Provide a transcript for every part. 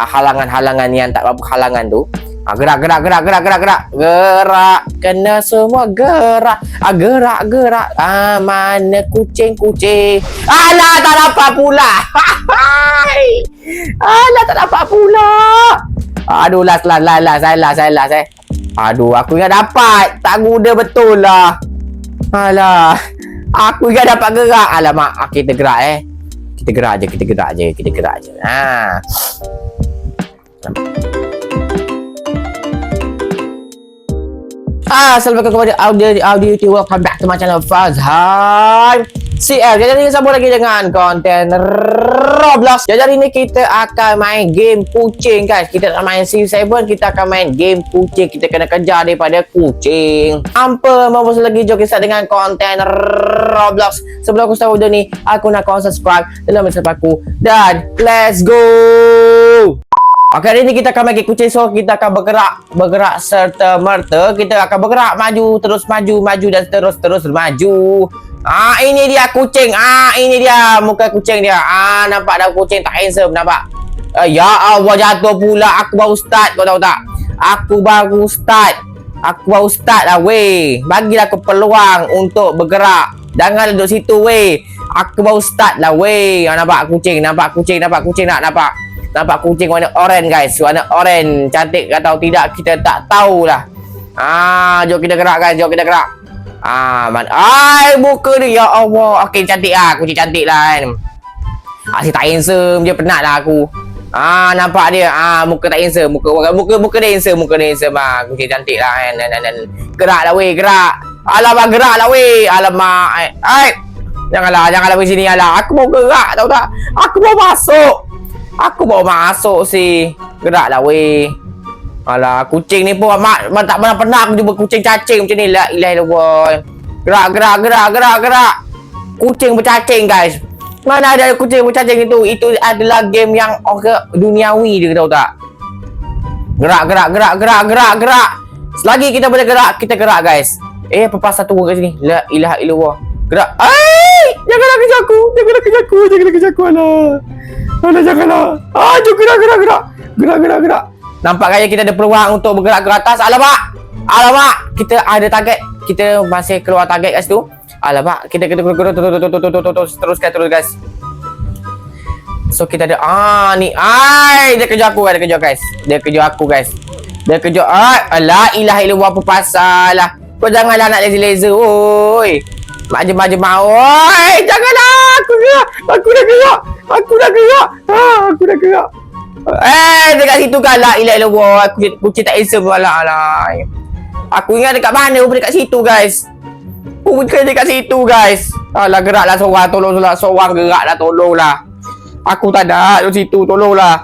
ah, halangan-halangan yang tak apa halangan tu. Ah, gerak, gerak, gerak, gerak, gerak, gerak. Gerak. Kena semua gerak. Ah, gerak, gerak. Ah, mana kucing-kucing. Alah, tak dapat pula. Alah, tak dapat pula. Aduh, last, last, last, last. Saya last, saya last, eh. Aduh, aku ingat dapat. Tak guna betul lah. Alah. Aku ingat dapat gerak. Alamak, kita gerak, eh. Kita gerak je, kita gerak je, kita gerak je. Ha. Assalamualaikum kepada audio audio YouTube welcome back to my channel Fazhan CL Jadi hari ni sambung lagi dengan konten Roblox. Jadi hari ni kita akan main game kucing guys. Kita nak main C7 Kita akan main game kucing. Kita kena kejar daripada kucing. Apa Mampu lagi Jom kita dengan konten Roblox. Sebelum aku start video ni Aku nak kau subscribe. Dan subscribe aku. Dan let's go Okey, hari ni kita akan bagi kucing so kita akan bergerak bergerak serta merta. Kita akan bergerak maju terus maju maju dan terus terus maju. Ah ini dia kucing. Ah ini dia muka kucing dia. Ah nampak dah kucing tak handsome nampak. Uh, ya Allah jatuh pula aku baru start kau tahu tak? Aku baru start. Aku baru start lah weh. Bagilah aku peluang untuk bergerak. Jangan duduk situ weh. Aku baru start lah weh. Ah, nampak kucing, nampak kucing, nampak kucing nak nampak. Nampak kucing warna oren guys Warna oren Cantik atau tidak Kita tak tahulah Ah, Jom kita gerak guys Jom kita gerak Ah, man. Ai, muka dia Ya Allah Okey cantik lah Kucing cantik lah kan Asyik tak handsome Dia penat lah aku Ah, nampak dia. Ah, muka tak handsome. Muka muka muka dia handsome, muka dia handsome ah. Kucing cantik lah kan. Dan, dan, dan. Geraklah weh, gerak. Alamak, geraklah weh. Alamak. Ai. Janganlah, janganlah pergi sini alah. Aku mau gerak tahu tak? Aku mau masuk. Aku bawa masuk si Geraklah weh. Alah kucing ni pun mak, mak tak pernah pernah aku jumpa kucing cacing macam ni. La ilaha illallah. Gerak gerak gerak gerak gerak. Kucing bercacing guys. Mana ada kucing bercacing itu? Itu adalah game yang orang duniawi dia tahu tak? Gerak gerak gerak gerak gerak gerak. Selagi kita boleh gerak kita gerak guys. Eh apa pasal turun kat sini? La ilaha illallah. Gerak. Ai janganlah kerja aku. Janganlah kerja aku. Janganlah kerja aku alah alah janganlah. Ah jom gerak gerak gerak. Gerak gerak gerak. Nampak kaya kita ada peluang untuk bergerak ke atas? Alamak! Alamak! Kita ada target. Kita masih keluar target kat situ. Alamak! Kita kena gerak gerak terus terus terus terus terus terus guys. So kita ada ah ni. Ai dia kejar aku dia kejar guys. Dia kejar aku guys. Dia kejar ah la ilaha illallah apa pasal lah. Kau janganlah nak lazy-lazy oi Maju-maju mau. Oi, janganlah. Aku gerak. Aku dah gerak. Aku dah gerak. Ha, aku dah gerak. Eh, dekat situ kan lah. Ilah ilah wah. Aku kucing tak handsome lah lah. Aku ingat dekat mana pun dekat situ guys. Bukan dekat situ guys. Alah gerak lah seorang. Tolong lah. Seorang gerak lah. Tolong lah. Aku tak ada di situ. Tolong lah.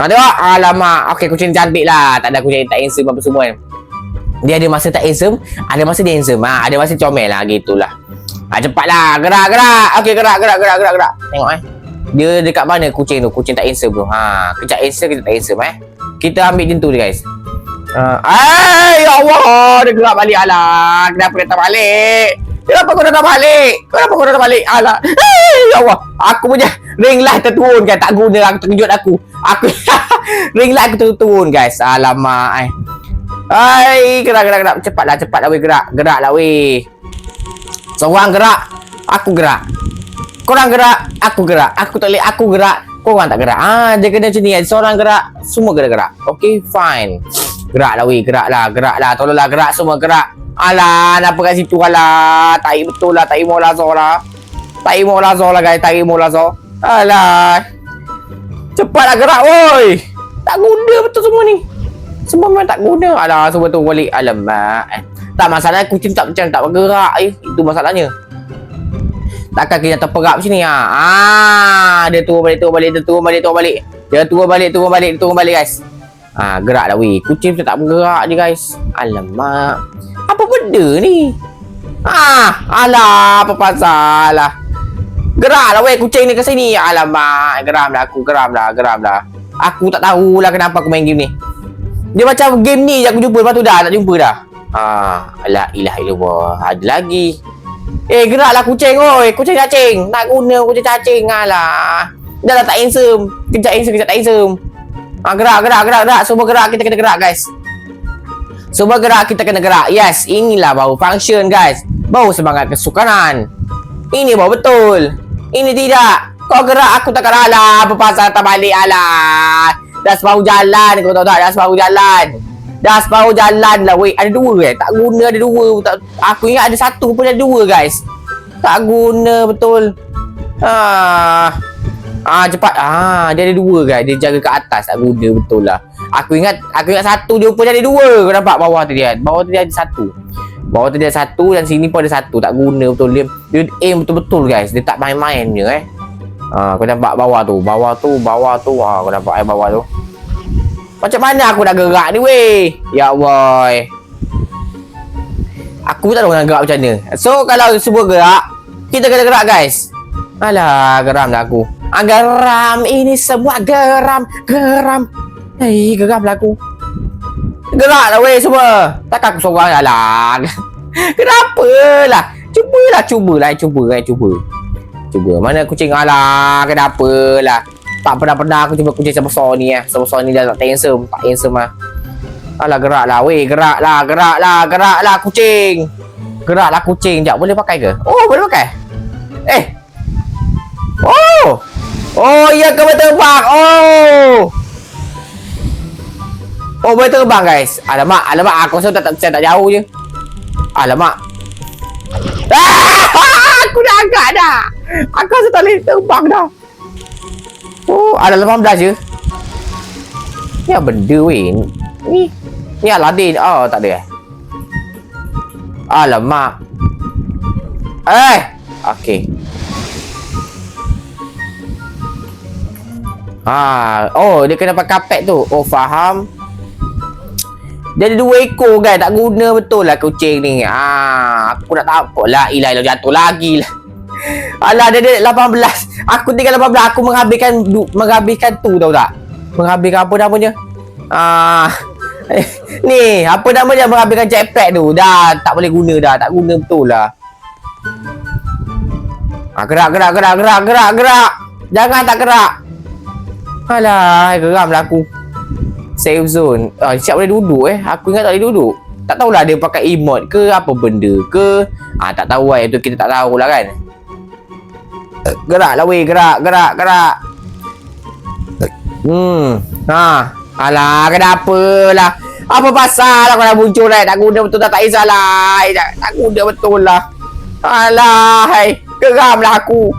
Ada tak? Alamak. Okey, kucing cantik lah. Tak ada kucing tak handsome apa semua kan. Dia ada masa tak handsome. Ada masa dia handsome. Ha, ada masa comel lah. Gitulah. Ha, cepatlah. Gerak, gerak. Okey, gerak, gerak, gerak, gerak, gerak. Tengok eh. Dia dekat mana kucing tu? Kucing tak handsome tu. Ha, kejap handsome, kita tak handsome eh. Kita ambil je tu guys. Ha, ay, ya Allah. Dia gerak balik. Alah. Kenapa dia tak balik? Kenapa kau datang balik? Kenapa kau datang balik? Alah. Ay, ya Allah. Aku punya ring light terturun kan. Tak guna. Aku terkejut aku. Aku ring light aku terturun guys. Alamak. Eh. Hai, gerak, gerak, gerak. Cepatlah, cepatlah weh gerak. Geraklah weh. Seorang gerak, aku gerak. Korang gerak, aku gerak. Aku tak boleh, aku gerak. Korang tak gerak. Ah, dia kena macam ni. Seorang gerak, semua kena gerak. Okay, fine. Geraklah weh, geraklah, geraklah. Tolonglah gerak semua gerak. Alah, kenapa kat situ alah. Tak betul lah, tak mau lah Zor lah. Tak mau lah Zor lah guys, tak mau lah Zor. Alah. Cepatlah gerak woi. Tak guna betul semua ni. Semua memang tak guna. Alah, semua tu balik. Alamak. Eh. Tak masalah kucing tak macam tak bergerak eh. Itu masalahnya. Takkan kita terperap sini ha. Ah, dia turun balik, turun balik, dia turun balik, turun balik. Dia turun balik, turun balik, turun balik guys. Ah, gerak dah weh. Kucing macam tak bergerak je guys. Alamak. Apa benda ni? Ah, alah, apa pasal lah. Gerak lah weh kucing ni ke sini. Alamak, geram dah aku, geram dah, geram dah. Aku tak tahulah kenapa aku main game ni. Dia macam game ni je aku jumpa lepas tu dah tak jumpa dah. Ah, la ilaha illallah. Ada lagi. Eh, geraklah kucing oi. Kucing cacing. Tak guna kucing cacing alah. Dah lah tak handsome. Kejap handsome, kejap tak handsome. Ah, gerak, gerak, gerak, gerak. Semua gerak, kita kena gerak, guys. Semua gerak, kita kena gerak. Yes, inilah baru function, guys. Baru semangat kesukaran. Ini baru betul. Ini tidak. Kau gerak, aku takkan alah. Apa pasal tak balik, alah. Dah separuh jalan, kau tahu tak? Dah separuh jalan. Dah separuh jalan lah, weh. Ada dua, eh. Tak guna ada dua. Tak, aku ingat ada satu pun ada dua, guys. Tak guna betul. Ah. Ah cepat. Ah dia ada dua kan. Dia jaga kat atas tak guna betul lah. Aku ingat aku ingat satu dia pun ada dua. Kau nampak bawah tu dia. Bawah tu dia ada satu. Bawah tu dia ada satu dan sini pun ada satu. Tak guna betul dia. Dia aim betul-betul guys. Dia tak main-main je eh. Ah kau nampak bawah tu. Bawah tu, bawah tu. Ah kau nampak eh bawah tu. Macam mana aku nak gerak ni weh? Ya Allah. Aku tak tahu nak gerak macam mana. So kalau semua gerak, kita kena gerak guys. Alah, geram dah aku. Ah, geram. Ini semua geram. Geram. Hei, geram lah aku. Gerak lah weh semua. Takkan aku seorang alah. Kenapa lah? Cubalah, cubalah. Cuba, eh, cuba. Cuba. Mana kucing? Alah, kenapa lah? Tak pernah-pernah aku cuba kucing sebesar ni eh. Sebesar ni dah tak handsome. Tak handsome lah. Alah, gerak lah weh. Gerak lah, gerak lah, gerak lah kucing. Gerak lah kucing. Sekejap, boleh pakai ke? Oh, boleh pakai. Eh, Oh! Oh, iya ke boleh terbang? Oh! Oh, boleh terbang guys. Alamak, alamak. Aku rasa tak, tak, saya tak jauh je. Alamak. Ah! Aku dah angkat dah. Aku rasa tak boleh terbang dah. Oh, ada 18 je. Ni apa benda weh? Ni. Ni Aladdin. Oh, tak ada eh. Alamak. Eh. Okay. Ha, oh dia kena pakai kapet tu. Oh faham. Dia ada dua ekor kan Tak guna betul lah kucing ni ha, Aku nak tak lah Ilah ilah jatuh lagi lah Alah dia ada 18 Aku tinggal 18 Aku menghabiskan Menghabiskan tu tau tak Menghabiskan apa namanya Ah, Ni Apa namanya Menghabiskan jetpack tu Dah tak boleh guna dah Tak guna betul lah ha, Gerak gerak gerak gerak gerak gerak Jangan tak gerak Alah, geram lah aku. Save zone. Ah, siap boleh duduk eh. Aku ingat tak boleh duduk. Tak tahulah dia pakai emote ke apa benda ke. Ah, tak tahu lah. Itu kita tak tahu lah kan. Gerak lah weh. Gerak, gerak, gerak. Hmm. Ha. Alah, kenapa lah. Apa pasal aku dah muncul eh? Tak guna betul tak, tak kisahlah. Tak, tak guna betul lah. Alah, hai. Geram lah aku.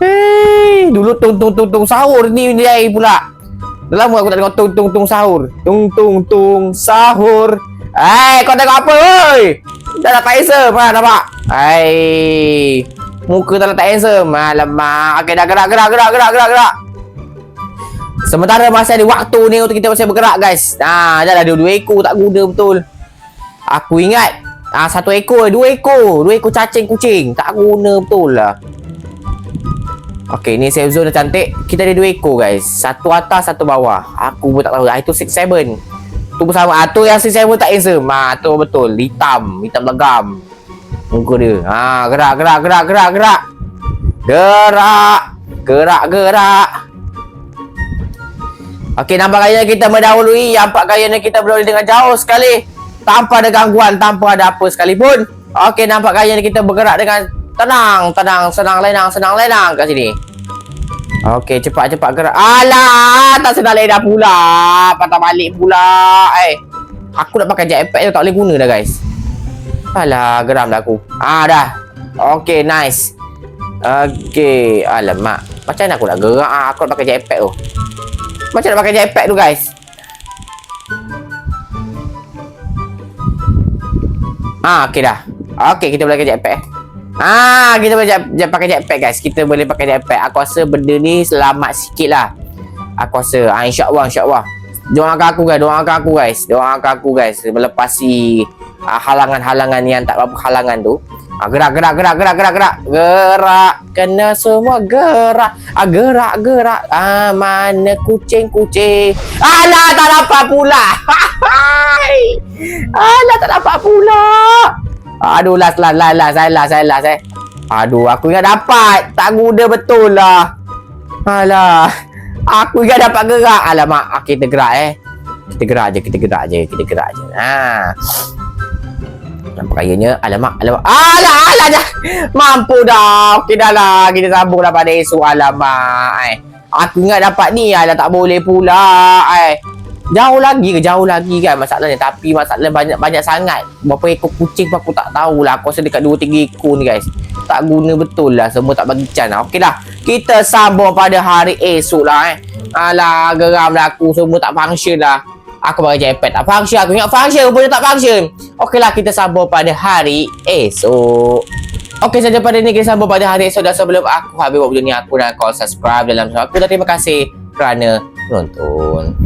Hei, dulu tung tung tung tung sahur ni ni ai pula. Dah lama aku tak tengok tung tung tung sahur. Tung tung tung sahur. Hei, kau tengok apa oi? Dah tak handsome ha, nampak? Hai. Muka tak tak handsome. Alamak. Okey dah gerak gerak gerak gerak gerak gerak. Sementara masih ada waktu ni untuk kita masih bergerak guys. Ha, dah ada dua ekor tak guna betul. Aku ingat Ah satu ekor, dua ekor, dua ekor cacing kucing. Tak guna betul lah. Okay, ni safe zone dah cantik. Kita ada dua ekor guys. Satu atas, satu bawah. Aku pun tak tahu. Ah, itu 6-7. Tu pun sama. Ah, tu yang 6-7 tak handsome. Ah, tu betul. Hitam. Hitam legam. Muka dia. Ah, gerak, gerak, gerak, gerak, gerak. Gerak. Gerak, gerak. Okey, nampak kaya kita mendahului. Nampak kaya kita berdahului dengan jauh sekali. Tanpa ada gangguan, tanpa ada apa sekalipun. Okey, nampak kaya kita bergerak dengan Tenang, tenang, senang lenang, senang lenang kat sini. Okey, cepat cepat gerak. Alah, tak senang lenang pula. Patah balik pula. Eh, aku nak pakai jetpack tu tak boleh guna dah, guys. Alah, geram dah aku. Ah, dah. Okey, nice. Okey, alamak. Macam mana aku nak gerak ah, aku nak pakai jetpack tu. Macam nak pakai jetpack tu, guys. Ah, okey dah. Okey, kita boleh pakai jetpack. Ah, kita boleh pakai jetpack guys. Kita boleh pakai jetpack. Aku rasa benda ni selamat sikit lah. Aku rasa. Ah, InsyaAllah, insyaAllah. Doakan aku guys. Doakan aku guys. Doakan aku guys. Melepasi ah, halangan-halangan yang tak apa halangan tu. Ah, gerak, gerak, gerak, gerak, gerak, gerak. Gerak. Kena semua gerak. Ah, gerak, gerak. Ah, mana kucing-kucing. Alah, tak dapat pula. Alah, tak dapat pula. Aduh last last last last saya last saya last eh. Aduh aku ingat dapat. Tak guna betul lah. Alah. Aku juga dapat gerak. Alamak, kita gerak eh. Kita gerak je, kita gerak je, kita gerak je. Ha. Nampak kayanya. Alamak, alamak. Alah, alah dah. Mampu dah. Okey dah lah. Kita sambung dah pada esok. Alamak. Eh. Aku ingat dapat ni. Alah, tak boleh pula. Eh. Jauh lagi ke? Jauh lagi kan masalahnya. Tapi masalah banyak-banyak sangat. Berapa ekor kucing aku tak tahulah. Aku rasa dekat 2-3 ekor ni guys. Tak guna betul lah. Semua tak bagi can lah. Okey lah. Kita sambung pada hari esok lah eh. Alah, geram dah aku. Semua tak function lah. Aku pakai iPad tak function. Aku ingat function rupanya tak function. Okey lah. Kita sambung pada hari esok. Okey saja pada ni kita sambung pada hari esok dan sebelum aku habis buat video ni aku nak call subscribe dalam channel aku dan terima kasih kerana menonton.